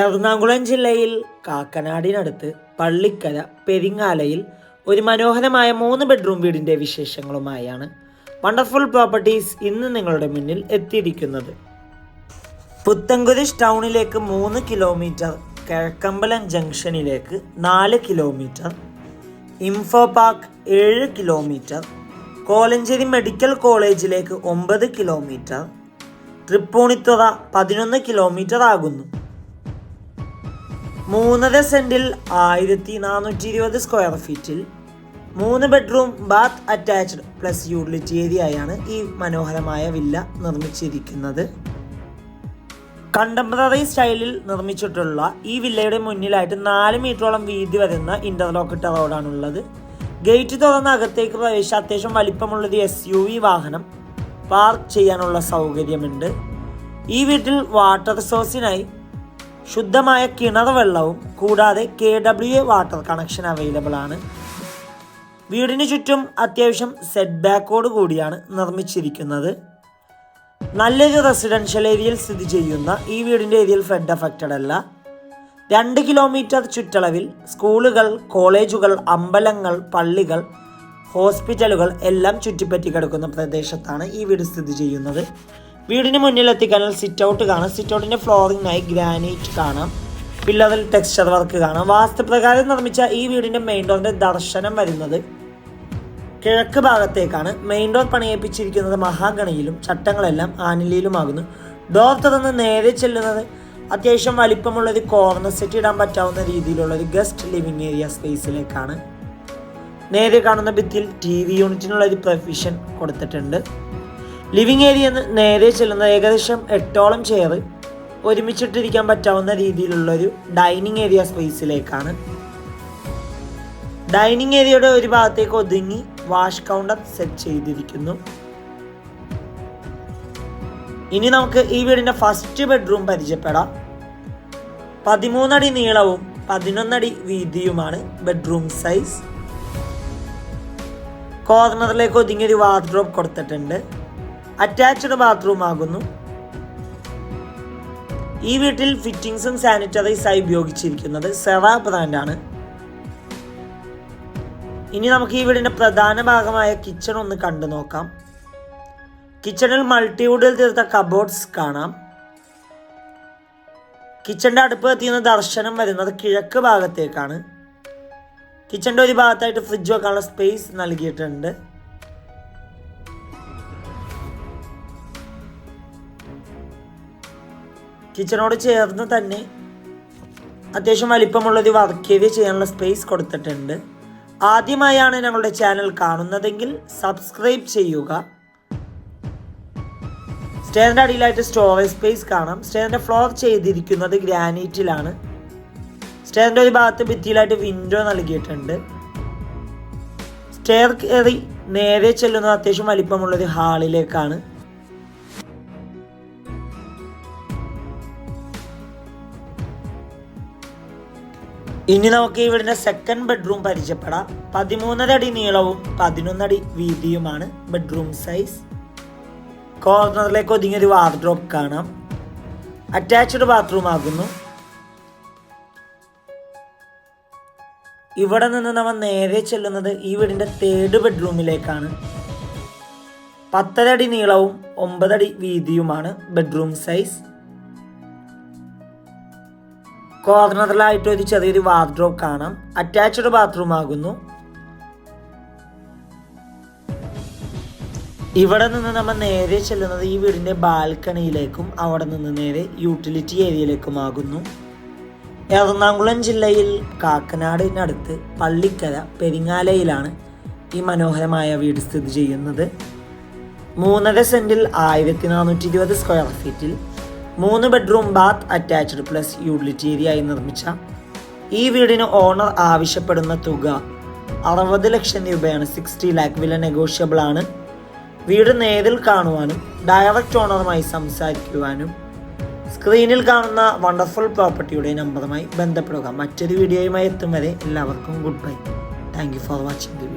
എറണാകുളം ജില്ലയിൽ കാക്കനാടിനടുത്ത് പള്ളിക്കര പെരിങ്ങാലയിൽ ഒരു മനോഹരമായ മൂന്ന് ബെഡ്റൂം വീടിന്റെ വിശേഷങ്ങളുമായാണ് വണ്ടർഫുൾ പ്രോപ്പർട്ടീസ് ഇന്ന് നിങ്ങളുടെ മുന്നിൽ എത്തിയിരിക്കുന്നത്. പുത്തൻകുരിശ് ടൗണിലേക്ക് മൂന്ന് കിലോമീറ്റർ കിഴക്കമ്പലം ജംഗ്ഷനിലേക്ക് നാല് കിലോമീറ്റർ ഇൻഫോ പാർക്ക് ഏഴ് കിലോമീറ്റർ കോലഞ്ചേരി മെഡിക്കൽ കോളേജിലേക്ക് ഒമ്പത് കിലോമീറ്റർ തൃപ്പൂണിത്തുറ പതിനൊന്ന് കിലോമീറ്റർ ആകുന്നു. മൂന്നര സെന്റിൽ ആയിരത്തി നാനൂറ്റി ഇരുപത് സ്ക്വയർ ഫീറ്റിൽ മൂന്ന് bedroom bath attached plus utility ഏരിയയാണ് ഈ മനോഹരമായ വില്ല നിർമ്മിച്ചിരിക്കുന്നത്. കണ്ടംപററി സ്റ്റൈലിൽ നിർമ്മിച്ചിട്ടുള്ള ഈ വില്ലയുടെ മുന്നിലായിട്ട് നാല് മീറ്ററോളം വീതി വരുന്ന ഇന്റർലോക്ക് ഇട്ട റോഡാണുള്ളത് ഗേറ്റ് തുറന്ന് അകത്തേക്ക് പ്രവേശിച്ച അത്യാവശ്യം വലിപ്പമുള്ളൊരു എസ് യു വി വാഹനം പാർക്ക് ചെയ്യാനുള്ള സൗകര്യമുണ്ട്. ഈ വീട്ടിൽ വാട്ടർ റിസോഴ്സിനായി ശുദ്ധമായ കിണർ വെള്ളവും കൂടാതെ K W A water connection available ആണ്. വീടിന് ചുറ്റും അത്യാവശ്യം സെറ്റ് ബാക്കോട് കൂടിയാണ് നിർമ്മിച്ചിരിക്കുന്നത്. നല്ലൊരു റെസിഡൻഷ്യൽ ഏരിയയിൽ സ്ഥിതി ചെയ്യുന്ന ഈ വീടിന്റെ ഏരിയയിൽ ഫ്ലഡ് അഫക്റ്റഡ് അല്ല. രണ്ട് കിലോമീറ്റർ ചുറ്റളവിൽ സ്കൂളുകൾ കോളേജുകൾ അമ്പലങ്ങൾ പള്ളികൾ ഹോസ്പിറ്റലുകൾ എല്ലാം ചുറ്റിപ്പറ്റി കിടക്കുന്ന പ്രദേശത്താണ് ഈ വീട് സ്ഥിതി ചെയ്യുന്നത്. വീടിന് മുന്നിൽ എത്തിക്കാനാൽ സിറ്റ് ഔട്ട് കാണാം സിറ്റ് ഔട്ടിന്റെ ഫ്ലോറിങ്ങിനായി ഗ്രാനൈറ്റ് കാണാം. പില്ലറിൽ ടെക്സ്ചർ വർക്ക് കാണാം. വാസ്തുപ്രകാരം നിർമ്മിച്ച ഈ വീടിന്റെ മെയിൻ ഡോറിന്റെ ദർശനം വരുന്നത് കിഴക്ക് ഭാഗത്തേക്കാണ്. മെയിൻ ഡോർ പണിയേപ്പിച്ചിരിക്കുന്നത് മഹാഗണിയിലും ചട്ടങ്ങളെല്ലാം ആനിലയിലുമാകുന്നു. ഡോർ തുറന്ന് നേരെ ചെല്ലുന്നത് അത്യാവശ്യം വലിപ്പമുള്ളൊരു കോർണർ സെറ്റ് ഇടാൻ പറ്റാവുന്ന രീതിയിലുള്ള ഒരു ഗസ്റ്റ് ലിവിംഗ് ഏരിയ സ്പേസിലേക്കാണ് നേരെ കാണുന്ന ഭിത്തിയിൽ ടി വി യൂണിറ്റിനുള്ള ഒരു പ്രൊഫിഷൻ കൊടുത്തിട്ടുണ്ട്. ലിവിംഗ് ഏരിയ നേരെ ചെല്ലുന്ന ഏകദേശം എട്ടോളം ചെയർ ഒരുമിച്ചിട്ടിരിക്കാൻ പറ്റാവുന്ന രീതിയിലുള്ള ഒരു ഡൈനിങ് ഏരിയ സ്പേസിലേക്കാണ് ഡൈനിങ് ഏരിയയുടെ ഒരു ഭാഗത്തേക്ക് ഒതുങ്ങി വാഷ് കൗണ്ടർ സെറ്റ് ചെയ്തിരിക്കുന്നു. ഇനി നമുക്ക് ഈ വീടിന്റെ ഫസ്റ്റ് ബെഡ്റൂം പരിചയപ്പെടാം. പതിമൂന്നടി നീളവും പതിനൊന്നടി വീതിയുമാണ് ബെഡ്റൂം സൈസ് കോർണറിലേക്ക് ഒതുങ്ങിയൊരു വാർഡ്രോബ് കൊടുത്തിട്ടുണ്ട്. അറ്റാച്ച്ഡ് ബാത്റൂം ആകുന്നു. ഈ വീട്ടിൽ ഫിറ്റിംഗ്സും സാനിറ്റൈസായി ഉപയോഗിച്ചിരിക്കുന്നത് സെവാ ബ്രാൻഡ് ആണ് ഇനി നമുക്ക് ഈ വീടിന്റെ പ്രധാന ഭാഗമായ കിച്ചൺ ഒന്ന് കണ്ടു നോക്കാം. കിച്ചണിൽ മൾട്ടിവുഡിൽ തീർത്ത കബോർഡ്സ് കാണാം. കിച്ചന്റെ അടുപ്പ് എത്തിയുന്ന ദർശനം വരുന്നത് കിഴക്ക് ഭാഗത്തേക്കാണ്. കിച്ചന്റെ ഒരു ഭാഗത്തായിട്ട് ഫ്രിഡ്ജ് വെക്കാനുള്ള സ്പേസ് നൽകിയിട്ടുണ്ട്. കിച്ചണോട് ചേർന്ന് തന്നെ അത്യാവശ്യം വലിപ്പമുള്ള ഒരു വർക്ക് ഏരിയ ചെയ്യാനുള്ള സ്പേസ് കൊടുത്തിട്ടുണ്ട്. ആദ്യമായാണ് ഞങ്ങളുടെ ചാനൽ കാണുന്നതെങ്കിൽ സബ്സ്ക്രൈബ് ചെയ്യുക. സ്റ്റേറിന്റെ അടിയിലായിട്ട് സ്റ്റോറേജ് സ്പേസ് കാണാം. സ്റ്റേറിന്റെ ഫ്ലോർ ചെയ്തിരിക്കുന്നത് ഗ്രാനൈറ്റിലാണ് സ്റ്റേറിന്റെ ഒരു ഭാഗത്ത് ഭിത്തിയിലായിട്ട് വിൻഡോ നൽകിയിട്ടുണ്ട്. സ്റ്റെയർ കയറി നേരെ ചെല്ലുന്നത് അത്യാവശ്യം വലിപ്പമുള്ളൊരു ഹാളിലേക്കാണ് ഇനി നമുക്ക് ഇവിടുത്തെ സെക്കൻഡ് ബെഡ്റൂം പരിചയപ്പെടാം. പതിമൂന്നര അടി നീളവും പതിനൊന്നടി വീതിയുമാണ് ബെഡ്റൂം സൈസ് കോർണറിലേക്ക് ഒതുങ്ങിയൊരു വാർഡ്രോബ് കാണാം. അറ്റാച്ച്ഡ് ബാത്റൂം ആകുന്നു. ഇവിടെ നിന്ന് നമ്മൾ നേരെ ചെല്ലുന്നത് ഈ വീടിന്റെ തേർഡ് ബെഡ്റൂമിലേക്കാണ് പത്തരടി നീളവും ഒമ്പതടി വീതിയുമാണ് ബെഡ്റൂം സൈസ് കോർണറിലായിട്ട് ഒരു ചെറിയൊരു വാർഡ്രോബ് കാണാം. അറ്റാച്ച്ഡ് ബാത്റൂം ആകുന്നു. ഇവിടെ നിന്ന് നമ്മൾ നേരെ ചെല്ലുന്നത് ഈ വീടിന്റെ ബാൽക്കണിയിലേക്കും അവിടെ നിന്ന് നേരെ യൂട്ടിലിറ്റി ഏരിയയിലേക്കുമാകുന്നു എറണാകുളം ജില്ലയിൽ കാക്കനാടിനടുത്ത് പള്ളിക്കര പെരിങ്ങാലയിലാണ് ഈ മനോഹരമായ വീട് സ്ഥിതി ചെയ്യുന്നത്. മൂന്നര സെന്റിൽ ആയിരത്തി നാനൂറ്റി ഇരുപത് സ്ക്വയർ ഫീറ്റിൽ മൂന്ന് bedroom bath attached plus utility ആയി നിർമ്മിച്ച ഈ വീടിന് ഓണർ ആവശ്യപ്പെടുന്ന തുക അറുപത് ലക്ഷം രൂപയാണ്. സിക്സ്റ്റി ലാക്ക് വില നെഗോഷ്യബിൾ ആണ്. വീട് നേരിൽ കാണുവാനും ഡയറക്റ്റ് ഓണറുമായി സംസാരിക്കുവാനും സ്ക്രീനിൽ കാണുന്ന വണ്ടർഫുൾ പ്രോപ്പർട്ടിയുടെ നമ്പറുമായി ബന്ധപ്പെടുക. മറ്റൊരു വീഡിയോയുമായി എത്തും വരെ എല്ലാവർക്കും good bye thank for watching the